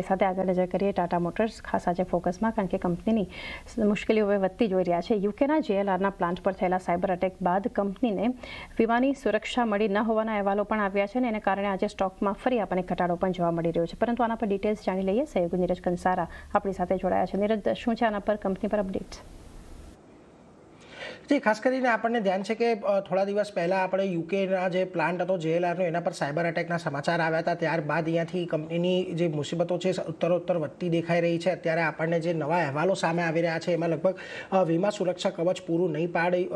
તે સાથે આગળ નજર કરીએ ટાટા મોટર્સ ખાસ આજે ફોકસમાં કારણ કે કંપનીની મુશ્કેલીઓ હવે વધતી જોઈ રહ્યા છે. યુકેના જેએલઆરના પ્લાન્ટ પર થયેલા સાયબર અટેક બાદ કંપનીને વીમાની સુરક્ષા મળી ન હોવાના અહેવાલો પણ આવ્યા છે અને એને કારણે આજે સ્ટોકમાં ફરી આપણને ઘટાડો પણ જોવા મળી રહ્યો છે. પરંતુ આના પર ડિટેલ્સ જાણી લઈએ. સહયોગી નીરજ કંસારા આપણી સાથે જોડાયા છે. નીરજ, શું છે આના પર? કંપની પર અપડેટ્સ જી, ખાસ કરીને આપણને ધ્યાન છે કે થોડા દિવસ પહેલાં આપણે યુકેના જે પ્લાન્ટ હતો, જેએલઆરનો, એના પર સાયબર અટેકના સમાચાર આવ્યા હતા. ત્યારબાદ અહીંયાથી કંપનીની જે મુસીબતો છે ઉત્તરોત્તર વધતી દેખાઈ રહી છે. અત્યારે આપણને જે નવા અહેવાલો સામે આવી રહ્યા છે, એમાં લગભગ વીમા સુરક્ષા કવચ પૂરું નહીં પાડી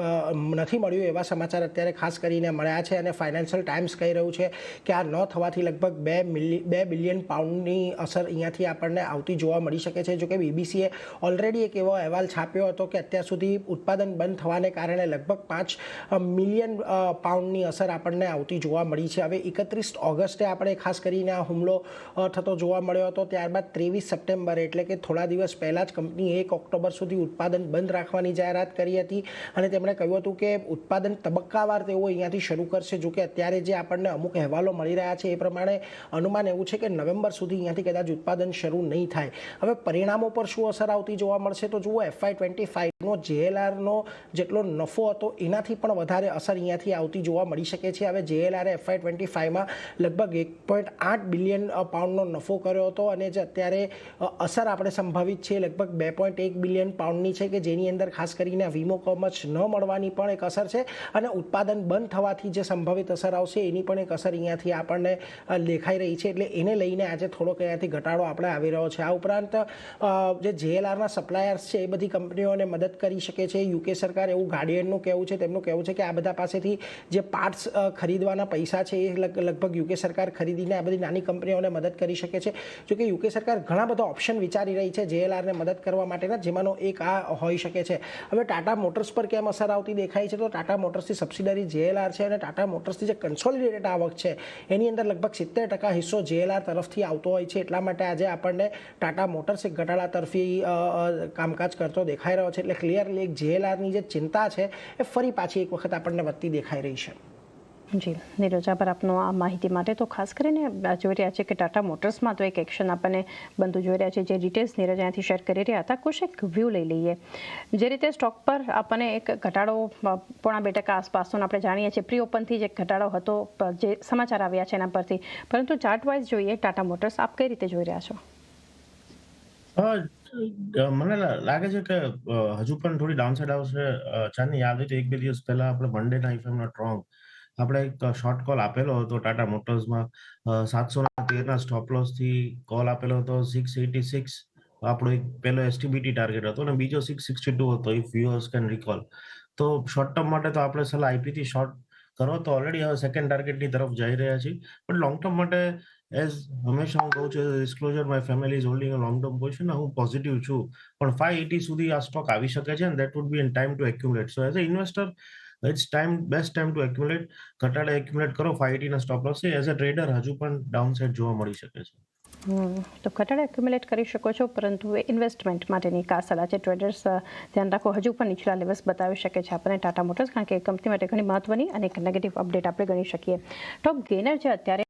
નથી મળ્યું એવા સમાચાર અત્યારે ખાસ કરીને મળ્યા છે અને ફાઇનાન્શિયલ ટાઈમ્સ કહી રહ્યું છે કે આ ન થવાથી લગભગ બે મિલી બે બિલિયન પાઉન્ડની અસર અહીંયાથી આપણને આવતી જોવા મળી શકે છે. જોકે બીબીસીએ ઓલરેડી એક એવો અહેવાલ છાપ્યો હતો કે અત્યાર સુધી ઉત્પાદન બંધ થવાને કારણે લગભગ પાંચ મિલિયન પાઉન્ડની અસર આપણને આવતી જોવા મળી છે. હવે એકત્રીસ ઓગસ્ટે આપણે ખાસ કરીને આ હુમલો થતો જોવા મળ્યો હતો. ત્યારબાદ ત્રેવીસ સપ્ટેમ્બર, એટલે કે થોડા દિવસ પહેલાં જ કંપનીએ એક ઓક્ટોબર સુધી ઉત્પાદન બંધ રાખવાની જાહેરાત કરી હતી અને તેમણે કહ્યું હતું કે ઉત્પાદન તબક્કાવાર તેઓ અહીંયાથી શરૂ કરશે, જોકે અત્યારે જે આપણને અમુક અહેવાલો મળી રહ્યા છે એ પ્રમાણે અનુમાન એવું છે કે નવેમ્બર સુધી અહીંયાથી કદાચ ઉત્પાદન શરૂ નહીં થાય. હવે પરિણામો પર શું અસર આવતી જોવા મળશે? તો જુઓ એફઆઈ ટ્વેન્ટી ફાઇવનો જેએલઆરનો જેટલો નફો હતો એનાથી પણ વધારે અસર અહીંયાથી આવતી જોવા મળી શકે છે. હવે જેએલઆરએ એફઆઈ ટ્વેન્ટી ફાઇવમાં લગભગ એક પોઈન્ટ આઠ બિલિયન પાઉન્ડનો નફો કર્યો હતો અને જે અત્યારે અસર આપણે સંભવિત છે લગભગ બે પોઈન્ટ એક બિલિયન પાઉન્ડની છે કે જેની અંદર ખાસ કરીને વીમો કવચ ન મળવાની પણ એક અસર છે અને ઉત્પાદન બંધ થવાથી જે સંભવિત અસર આવશે એની પણ એક અસર અહીંયાથી આપણને દેખાઈ રહી છે. એટલે એને લઈને આજે થોડોક અહીંયાથી ઘટાડો આપણે આવી રહ્યો છે. આ ઉપરાંત જે જેએલઆરના સપ્લાયર્સ છે એ બધી કંપનીઓને મદદ કરી શકે છે. યુકે સરકાર એવું ગાર્ડિયનનું કહેવું છે, તેમનું કહેવું છે કે આ બધા પાસેથી જે પાર્ટ્સ ખરીદવાના પૈસા છે એ લગભગ યુકે સરકાર ખરીદીને આ બધી નાની કંપનીઓને મદદ કરી શકે છે. જોકે યુકે સરકાર ઘણા બધા ઓપ્શન વિચારી રહી છે જેએલઆરને મદદ કરવા માટેના, જેમાંનો એક આ હોઈ શકે છે. હવે ટાટા મોટર્સ પર કેમ અસર આવતી દેખાય છે? તો ટાટા મોટર્સની સબસિડરી જેએલઆર છે અને ટાટા મોટર્સની જે કન્સોલિડેટેડ આવક છે, એની અંદર લગભગ સિત્તેર ટકા હિસ્સો જેએલઆર તરફથી આવતો હોય છે. એટલા માટે આજે આપણને ટાટા મોટર્સ એક ઘટાડા તરફી કામકાજ કરતો દેખાઈ રહ્યો છે. એટલે ક્લિયરલી એક જેએલઆરની જે ચિંતા છે એ ફરી પાછી એક વખત આપણને વધતી દેખાઈ રહી છે. જી નીરજા પર આપનો આ માહિતી માટે તો ખાસ કરીને જોઈ રહ્યા છે કે ટાટા મોટર્સમાં તો એક એક્શન આપણને બંધુ જોઈ રહ્યા છે. જે ડિટેલ્સ નીરજ અહીંયાથી શેર કરી રહ્યા હતા કોશ એક વ્યૂ લઈ લઈએ. જે રીતે સ્ટોક પર આપણને એક ઘટાડો પોણા બે ટકા આસપાસનો આપણે જાણીએ છીએ. પ્રી ઓપનથી જે ઘટાડો હતો જે સમાચાર આવ્યા છે એના પરથી. પરંતુ ચાર્ટ વાઇઝ જોઈએ ટાટા મોટર્સ આપ કઈ રીતે જોઈ રહ્યા છો? મને લાગે છે કે હજુ પણ થોડી ડાઉનસાઇડ આવશે. ચાંદની, યાદ હોય તો એક બે દિવસ પહેલા આપણે મંડે ના ઇફ એમ નોટ રોંગ આપણે એક શોર્ટ કોલ આપેલો હતો ટાટા મોટર્સમાં સાતસો ના તેરના સ્ટોપ લોસથી કોલ આપેલો હતો. સિક્સ એટી સિક્સ આપણો એક પહેલો એસટીબીટી ટાર્ગેટ હતો અને બીજો સિક્સ સિક્સટી ટુ હતો ઇફ યુઅર્સ કેન રિકોલ તો શોર્ટ ટર્મ માટે તો આપણે સલાહ આપી હતી. શોર્ટ કરો તો ઓલરેડી હવે સેકન્ડ ટાર્ગેટની તરફ જઈ રહ્યા છીએ. પણ લોંગ ટર્મ માટે એઝ હંમેશા હું કહું છું disclosure my family is holding a long term position હું પોઝિટિવ છું. પણ ફાઈવ એટી સુધી આ સ્ટોક આવી શકે છે and that would be in time to accumulate so as a investor it's time best time to accumulate ઘટાડે accumulate કરો five એટીના stop loss as a trader હજુ પણ ડાઉન સાઇડ જોવા મળી શકે છે. તો ઘટાડે એક્યુમ્યુલેટ કરી શકો છો, પરંતુ એ ઇન્વેસ્ટમેન્ટ માટેની કા સલાહ છે. ટ્રેડર્સ ધ્યાન રાખો, હજુ પણ નીચલા લેવલ્સ બતાવી શકે છે આપણને ટાટા મોટર્સ કારણ કે કંપની માટે ઘણી મહત્વની અને એક નેગેટિવ અપડેટ આપણે ગણી શકીએ. ટોપ ગેનર છે અત્યારે